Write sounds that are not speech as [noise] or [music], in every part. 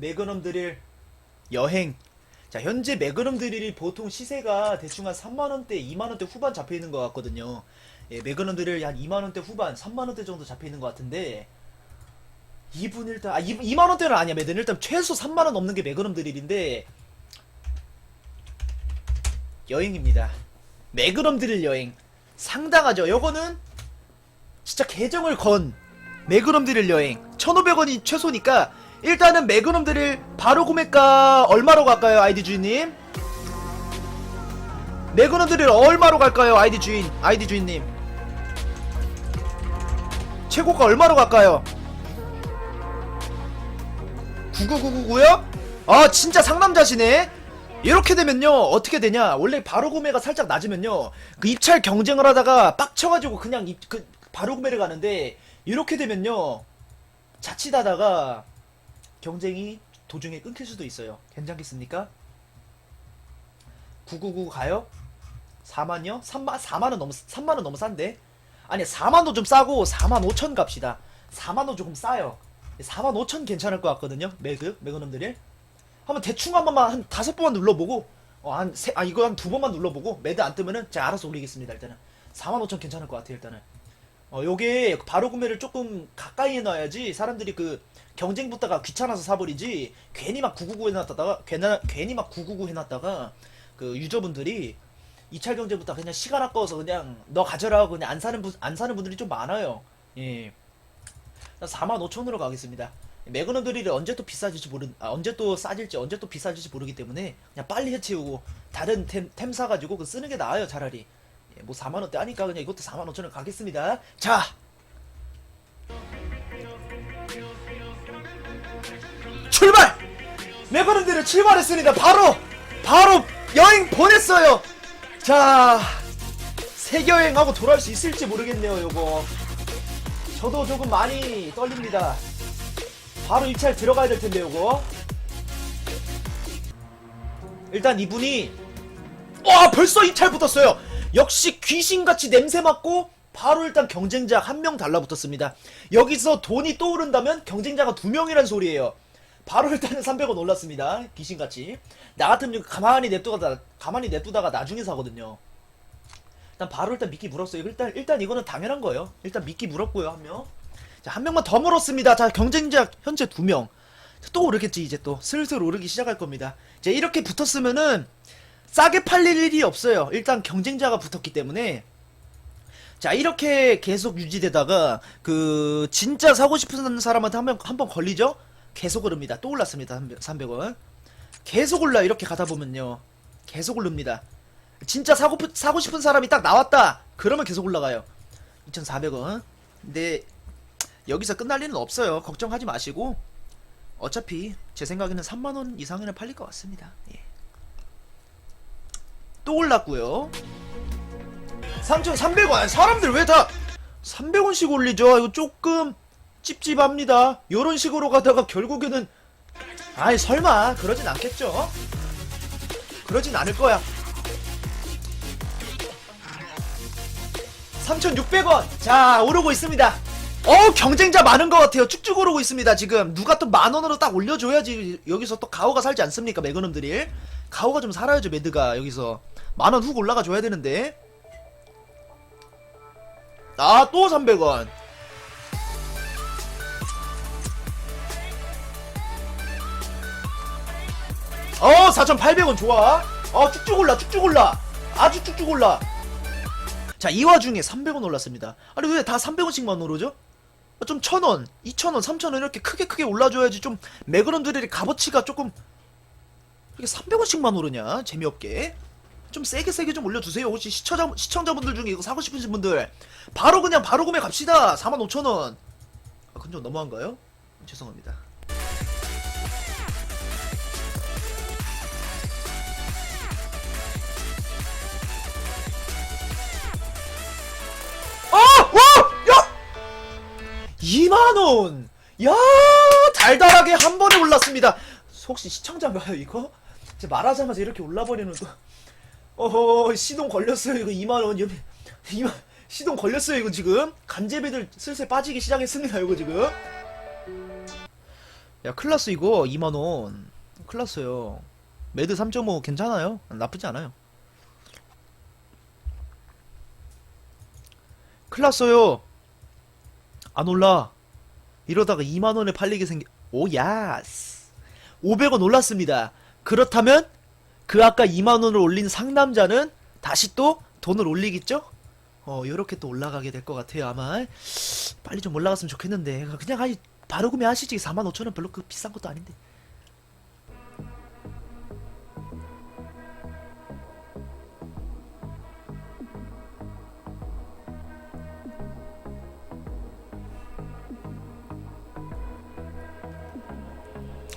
매그넘 드릴 여행. 자, 현재 매그넘 드릴이 보통 시세가 대충 한 3만원대, 2만원대 후반 잡혀 있는 것 같거든요. 예, 매그넘 드릴 한 2만원대 후반, 3만원대 정도 잡혀 있는 것 같은데, 이분 일단, 아, 2, 만원대는 아니야, 매든. 일단 최소 3만원 넘는 게 매그넘 드릴인데, 여행입니다. 매그넘 드릴 여행. 상당하죠. 요거는 진짜 계정을 건 매그넘 드릴 여행 1500원이 최소니까 일단은 매그넘 드릴 바로 구매가 얼마로 갈까요 아이디 주인님? 매그넘 드릴 얼마로 갈까요 아이디 주인 아이디 주인님? 최고가 얼마로 갈까요? 9999고요? 아 진짜 상남자시네. 이렇게 되면요 어떻게 되냐? 원래 바로 구매가 살짝 낮으면요 그 입찰 경쟁을 하다가 빡쳐가지고 그냥 입, 그 바로 구매를 가는데 이렇게 되면요 자칫하다가 경쟁이 도중에 끊길 수도 있어요 괜찮겠습니까? 999 가요? 4만요? 3만 4만원 너무 3만원 너무 싼데? 아니 4만원 좀 싸고 4만 5천 갑시다 4만원 조금 싸요 4만 5천 괜찮을 것 같거든요 매그 매그넘들이 한번 대충 한 번만 한 다섯 번만 눌러보고 어 한 세 아 이거 한 두 번만 눌러보고 매드 안 뜨면은 제가 알아서 올리겠습니다 일단은 4만 5천 괜찮을 것 같아요 일단은 어 요게 바로 구매를 조금 가까이 해놔야지 사람들이 그 경쟁 붙다가 귀찮아서 사버리지 괜히 막 999 해놨다가 괜히, 괜히 막 999 해놨다가 그 유저분들이 이찰 경쟁 붙다 그냥 시간 아까워서 그냥 너 가져라 하고 그냥 안 사는 분 안 사는 분들이 좀 많아요. 예. 4만 5천으로 가겠습니다. 매그넘 드릴이 언제 또 비싸질지 모르 아, 언제 또 싸질지 언제 또 비싸질지 모르기 때문에 그냥 빨리 해치우고 다른 템, 템 사가지고 그 쓰는 게 나아요 차라리. 예, 뭐 4만 원대 하니까 그냥 이것도 4만 5천원 가겠습니다. 자. 출발! 드릴 출발했습니다. 바로 바로 여행 보냈어요. 자 세계여행하고 돌아올 수 있을지 모르겠네요 요거. 저도 조금 많이 떨립니다. 바로 입찰 들어가야 될 텐데 요거. 일단 이분이 와 벌써 입찰 붙었어요 역시 귀신같이 냄새 맡고 바로 일단 경쟁자 한 명 달라붙었습니다 여기서 돈이 떠오른다면 경쟁자가 두 명이란 소리예요 바로 일단은 300원 올랐습니다 귀신같이 나 같으면 가만히 냅두다가 가만히 냅두다가 나중에 사거든요 일단 바로 일단 미끼 물었어요 일단 일단 이거는 당연한 거예요 일단 미끼 물었고요 한 명 자, 한 명만 더 물었습니다. 자, 경쟁자 현재 두 명. 또 오르겠지, 이제 또. 슬슬 오르기 시작할 겁니다. 이제 이렇게 붙었으면은 싸게 팔릴 일이 없어요. 일단 경쟁자가 붙었기 때문에. 자, 이렇게 계속 유지되다가 그 진짜 사고 싶은 사람한테 한번 한 번 걸리죠? 계속 오릅니다. 또 올랐습니다. 300원. 계속 올라 이렇게 가다 보면요. 계속 오릅니다. 진짜 사고 사고 싶은 사람이 딱 나왔다. 그러면 계속 올라가요. 2,400원. 근데 여기서 끝날 일은 없어요. 걱정하지 마시고 어차피 제 생각에는 3만 원 이상은 팔릴 것 같습니다. 예. 또 올랐고요. 3,300원. 사람들 왜 다 300원씩 올리죠? 이거 조금 찝찝합니다. 요런 식으로 가다가 결국에는 아이 설마 그러진 않겠죠? 그러진 않을 거야. 3,600원. 자, 오르고 있습니다. 어 경쟁자 많은 것 같아요 쭉쭉 오르고 있습니다 지금 누가 또 만원으로 딱 올려줘야지 여기서 또 가오가 살지 않습니까 매그넘들이 가오가 좀 살아야죠 매드가 여기서 만원 훅 올라가 줘야 되는데. 아 또 300원. 어 4,800원 좋아. 어 쭉쭉 올라 쭉쭉 올라. 아주 쭉쭉 올라. 자 이 와중에 300원 올랐습니다. 아니 왜 다 300원씩만 오르죠? 좀 천원, 이천원, 삼천원 이렇게 크게 크게 올라줘야지 좀 매그런들의 값어치가 조금 이렇게 300원씩만 오르냐? 재미없게 좀 세게 세게 좀 올려주세요 혹시 시청자, 시청자분들 중에 이거 사고 싶으신 분들 바로 그냥 바로 구매 갑시다 45,000원 아좀 너무한가요? 죄송합니다 아! 와! 야! 2만원! 야 달달하게 한 번에 올랐습니다. 혹시 시청자인가요, 이거? 제가 말하자마자 이렇게 올라버리는 또. 어허, 시동 걸렸어요, 이거 2만원. 여기, 2만, 시동 걸렸어요, 이거 지금. 간제배들 슬슬 빠지기 시작했습니다, 이거 지금. 야 클라스 이거 2만원. 클라스요. 매드 3.5 괜찮아요? 나쁘지 않아요. 클라스요. 안 올라. 이러다가 2만원에 팔리게 생겨 오 야스. 500원 올랐습니다. 그렇다면 그 아까 2만 원을 올린 상남자는 다시 또 돈을 올리겠죠? 어 요렇게 또 올라가게 될 것 같아요 아마 빨리 좀 올라갔으면 좋겠는데 그냥 아니 바로 구매하시지 45,000원 별로 그 비싼 것도 아닌데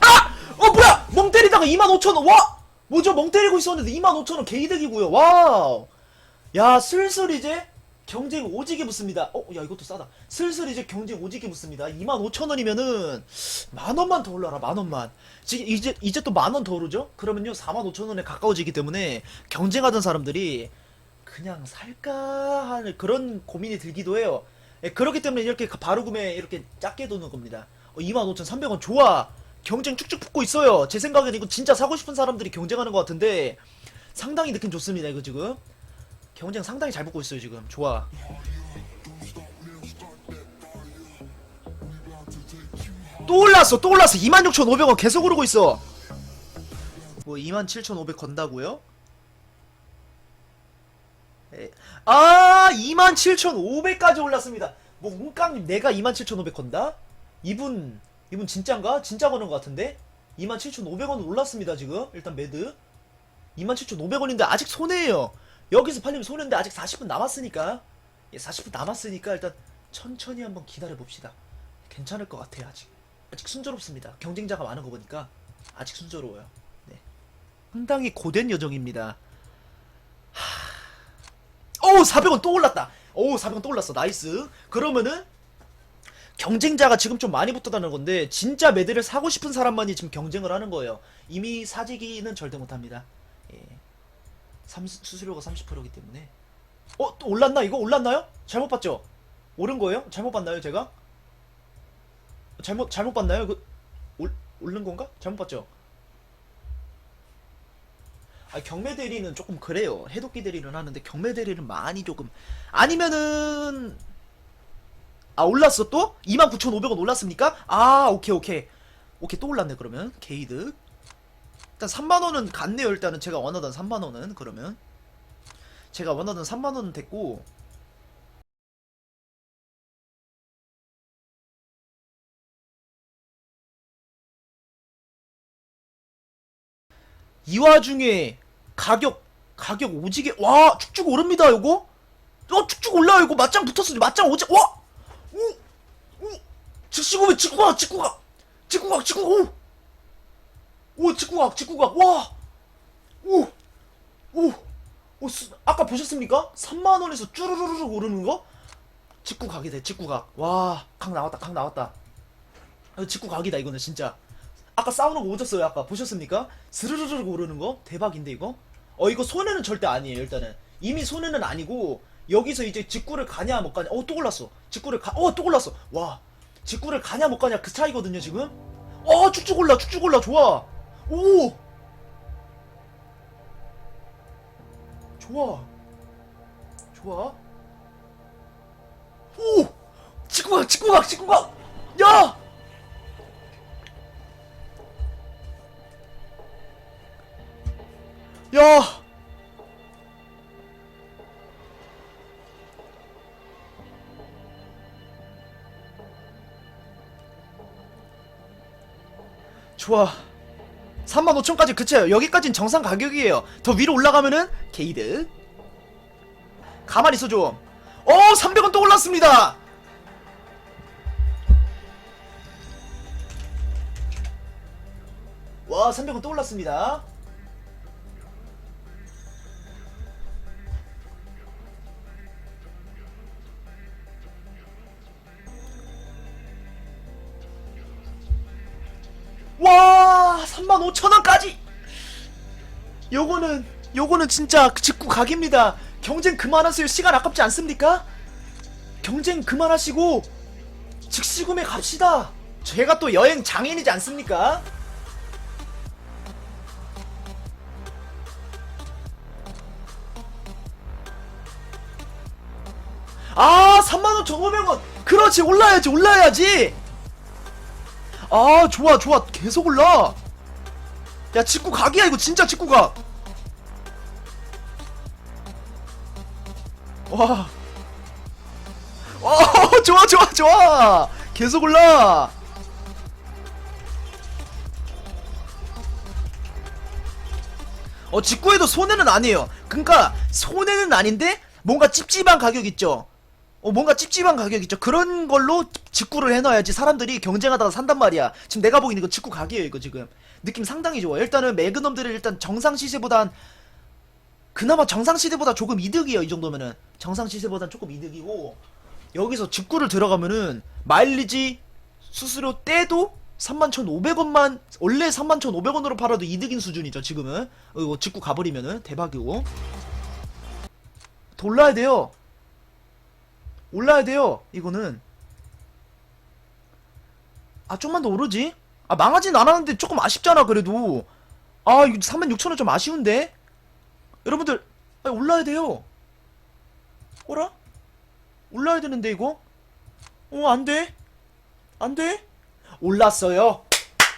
아! 어 뭐야 멍 때리다가 25,000원 와! 뭐죠? 멍 때리고 있었는데 25,000원 개이득이고요. 와우. 야 슬슬 이제 경쟁 오지게 붙습니다. 어 야 이것도 싸다. 슬슬 이제 경쟁 오지게 붙습니다. 25,000원이면은 만원만 더 올라라 만원만. 지금 이제 이제 또 만원 더 오르죠? 그러면요 45,000원에 가까워지기 때문에 경쟁하던 사람들이 그냥 살까 하는 그런 고민이 들기도 해요. 예, 그렇기 때문에 이렇게 바로 구매 이렇게 작게 도는 겁니다. 어, 25,300원 좋아 경쟁 쭉쭉 붙고 있어요. 제 생각에는 이거 진짜 사고 싶은 사람들이 경쟁하는 것 같은데 상당히 느낌 좋습니다 이거 지금. 경쟁 상당히 잘 붙고 있어요 지금. 좋아. 또 올랐어 또 올랐어. 26,500원 계속 오르고 있어. 뭐 27,500 건다고요? 에, 아 27,500까지 올랐습니다. 뭐 운깡님 내가 27,500 건다? 이분 이분 진짠가? 진짜 거는 것 같은데? 27,500원 올랐습니다 지금. 일단 매드. 27,500원인데 아직 손해예요. 여기서 팔리면 손해인데 아직 40분 남았으니까. 예, 40분 남았으니까 일단 천천히 한번 기다려 봅시다. 괜찮을 것 같아요 아직. 아직 순조롭습니다. 경쟁자가 많은 거 보니까 아직 순조로워요. 네. 상당히 고된 여정입니다. 하... 오 400원 또 올랐다. 오 400원 또 올랐어. 나이스. 그러면은 경쟁자가 지금 좀 많이 붙었다는 건데 진짜 매드를 사고 싶은 사람만이 지금 경쟁을 하는 거예요. 이미 사재기는 절대 못합니다. 예. 삼- 수수료가 30%이기 때문에 어? 또 올랐나 이거? 올랐나요? 잘못 봤죠? 오른 거예요? 잘못 봤나요 제가? 잘못 잘못 봤나요? 그 올, 오른 건가? 잘못 봤죠? 아 경매 대리는 조금 그래요. 해독기 대리는 하는데 경매 대리는 많이 조금 아니면은 아 올랐어 또? 29,500원 올랐습니까? 아 오케이 오케이. 오케이 또 올랐네 그러면. 게이드 일단 3만원은 갔네요 일단은. 제가 원하던 3만원은 그러면. 제가 원하던 3만원은 됐고. 이 와중에 가격 가격 오지게 와 쭉쭉 오릅니다 이거? 어 쭉쭉 올라요 이거. 맞짱 붙었어 맞짱 오지 와! 직시고면 직구각 직구각 직구각 직구각 오! 오 직구각 직구각 와! 오! 아까 보셨습니까? 3만원에서 쭈르르르 오르는 거? 직구각이 돼 직구각 와각 나왔다 각 나왔다 아, 직구각이다 이거는 진짜 아까 싸우는 거 오졌어요 아까 보셨습니까? 스르르르 오르는 거 대박인데 이거 어 이거 손해는 절대 아니에요 일단은 이미 손해는 아니고 여기서 이제 직구를 가냐 못 가냐 어또 올랐어 직구를 가어또 올랐어 와 직구를 가냐 못 가냐 그 차이거든요 지금? 어 쭉쭉 올라 쭉쭉 올라 좋아. 오! 좋아. 좋아. 오! 직구각 직구각 직구각 야! 야! 좋아. 35,000까지 그쳐요. 여기까진 정상 가격이에요. 더 위로 올라가면은 게이드. 가만히 있어 좀. 어, 300원 또 올랐습니다. 와, 300원 또 올랐습니다. 와 35,000원까지. 요거는 요거는 진짜 직구 각입니다. 경쟁 그만하세요. 시간 아깝지 않습니까? 경쟁 그만하시고 즉시 구매 갑시다. 제가 또 여행 장인이지 않습니까? 아 35,500원. 그렇지 올라야지 올라야지 아 좋아 좋아 계속 올라 야 직구 각이야 이거 진짜 직구 각 와. 어, [laughs] 좋아, 좋아, 좋아. 계속 올라. 어, 직구에도 손해는 아니에요. 그러니까 손해는 아닌데 뭔가 찝찝한 가격 있죠. 어, 뭔가 찝찝한 가격 있죠. 그런 걸로 직구를 해놔야지 사람들이 경쟁하다가 산단 말이야. 지금 내가 보기엔 이거 직구 각이에요, 이거 지금. 느낌 상당히 좋아. 일단은 매그넘들을 일단 정상 시세보다 한 그나마 정상 시세보다 조금 이득이에요 이 정도면은 정상 시세보단 조금 이득이고 여기서 직구를 들어가면은 마일리지 수수료 떼도 31,500원만 원래 31,500원으로 팔아도 이득인 수준이죠 지금은 어, 직구 가버리면은 대박이고 더 올라야 돼요 올라야 돼요. 이거는. 아 좀만 더 오르지? 아 망하진 않았는데 조금 아쉽잖아 그래도. 아 이거 36,000원 좀 아쉬운데? 여러분들 아니, 올라야 돼요. 어라? 올라야 되는데 이거? 어 안돼? 안돼? 올랐어요.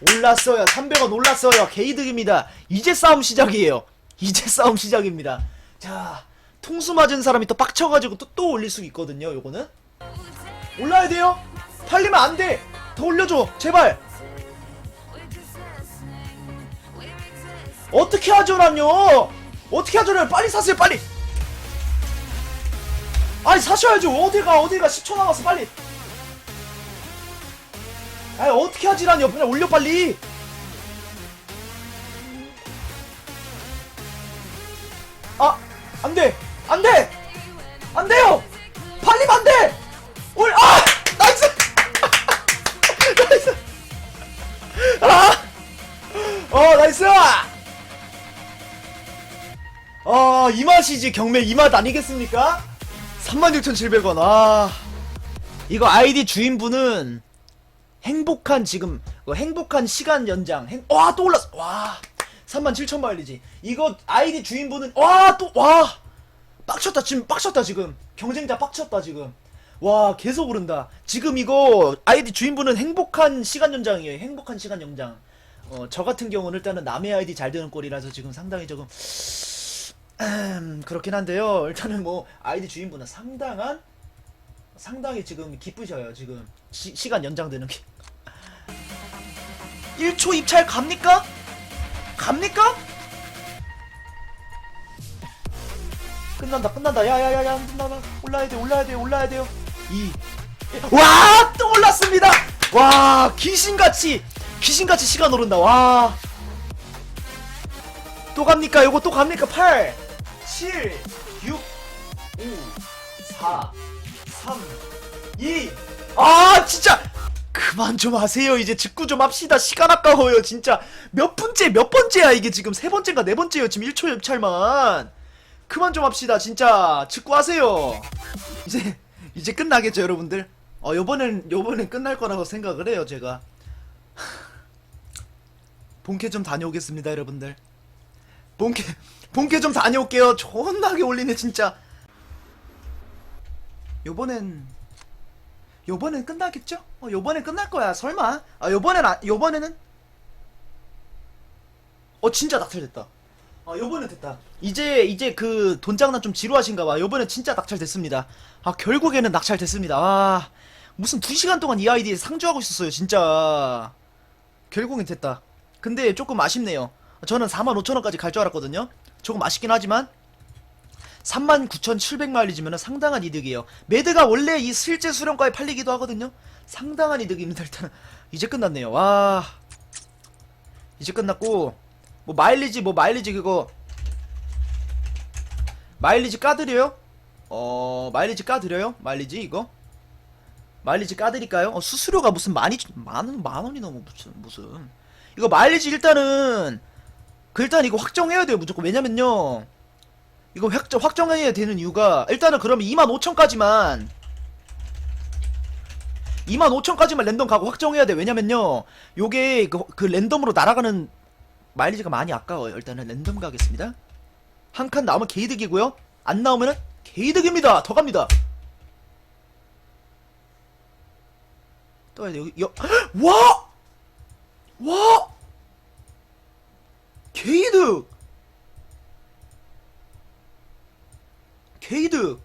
올랐어요. 300원 올랐어요. 개이득입니다. 이제 싸움 시작이에요. 이제 싸움 시작입니다. 자 통수 맞은 사람이 또 빡쳐가지고 또, 또 올릴 수 있거든요 요거는. 올라야 돼요. 팔리면 안돼. 더 올려줘. 제발. 어떻게 하죠란요 어떻게 하죠란 빨리 사세요 빨리. 아니 사셔야죠. 어디가 어디가 10초 남았어 빨리. 아니 어떻게 하지란요 그냥 올려 빨리. 아 안돼 안 돼 안 돼요 팔리면 안 돼 올 아! 나이스 나이스 [laughs] 아 어 나이스 아, 이 맛이지, 경매 이 맛 아니겠습니까? 36,700원, 아. 이거 아이디 주인분은 행복한 지금, 어, 행복한 시간 연장, 행, 와, 또 올랐어. 와, 37,000 마일리지. 이거 아이디 주인분은, 와, 또, 와. 빡쳤다, 지금 빡쳤다, 지금. 경쟁자 빡쳤다, 지금. 와, 계속 오른다. 지금 이거 아이디 주인분은 행복한 시간 연장이에요. 행복한 시간 연장. 어, 저 같은 경우는 일단은 남의 아이디 잘 되는 꼴이라서 지금 상당히 조금 음, 그렇긴 한데요. 일단은 뭐 아이디 주인분은 상당한 상당히 지금 기쁘셔요. 지금 시, 간 연장되는 게 [laughs] 1초 입찰 갑니까? 갑니까? 끝난다 끝난다. 야야야야 끝나다 올라야 돼 올라야 돼 올라야 돼요. 2 와! 또 올랐습니다! 와 귀신같이 귀신같이 시간 오른다. 와. 또 갑니까? 요거 또 갑니까? 8 7 6 5 4 3 2 아 진짜. 그만 좀 하세요. 이제 직구 좀 합시다. 시간 아까워요 진짜. 몇 분째 몇 번째야? 이게 지금 세 번째인가 네 번째요 지금 1초 옆찰만 그만 좀 합시다. 진짜 직구 하세요. 이제 이제 끝나겠죠 여러분들? 어 요번엔 요번엔 끝날 거라고 생각을 해요 제가. [sighs] 본캐 좀 다녀오겠습니다 여러분들. 본캐 본캐 좀 다녀올게요. 존나게 올리네 진짜. 요번엔 요번엔 끝나겠죠? 어 요번엔 끝날 거야 설마? 아 요번엔 아 요번에는? 어 진짜 낙찰됐다 아 요번엔 됐다. 이제 이제 그 돈장난 좀 지루하신가 봐. 요번엔 진짜 낙찰됐습니다. 아 결국에는 낙찰됐습니다. 아 무슨 2시간 동안 이 아이디에 상주하고 있었어요 진짜. 결국엔 됐다. 근데 조금 아쉽네요. 저는 45,000원까지 갈 줄 알았거든요. 조금 아쉽긴 하지만 39,700 마일리지면 상당한 이득이에요. 매드가 원래 이 실제 수령가에 팔리기도 하거든요. 상당한 이득입니다 일단 이제 끝났네요. 와. 이제 끝났고 뭐 마일리지 뭐 마일리지 그거 마일리지 까드려요? 어 마일리지 까드려요? 마일리지 이거? 마일리지 까드릴까요? 어, 수수료가 무슨 많이 만원 만원이 넘어 무슨 무슨 이거 마일리지 일단은 그 일단 이거 확정해야 돼요 무조건 왜냐면요 이거 확정, 확정해야 되는 이유가 일단은 그러면 25,000까지만 25,000까지만 랜덤 가고 확정해야 돼. 왜냐면요. 요게 그, 그 랜덤으로 날아가는 마일리지가 많이 아까워요. 일단은 랜덤 가겠습니다. 한 칸 나오면 개이득이고요. 안 나오면은 개이득입니다. 더 갑니다. 돼. 여기, 여, [gasps] 와! 와! 개이득! 개이득!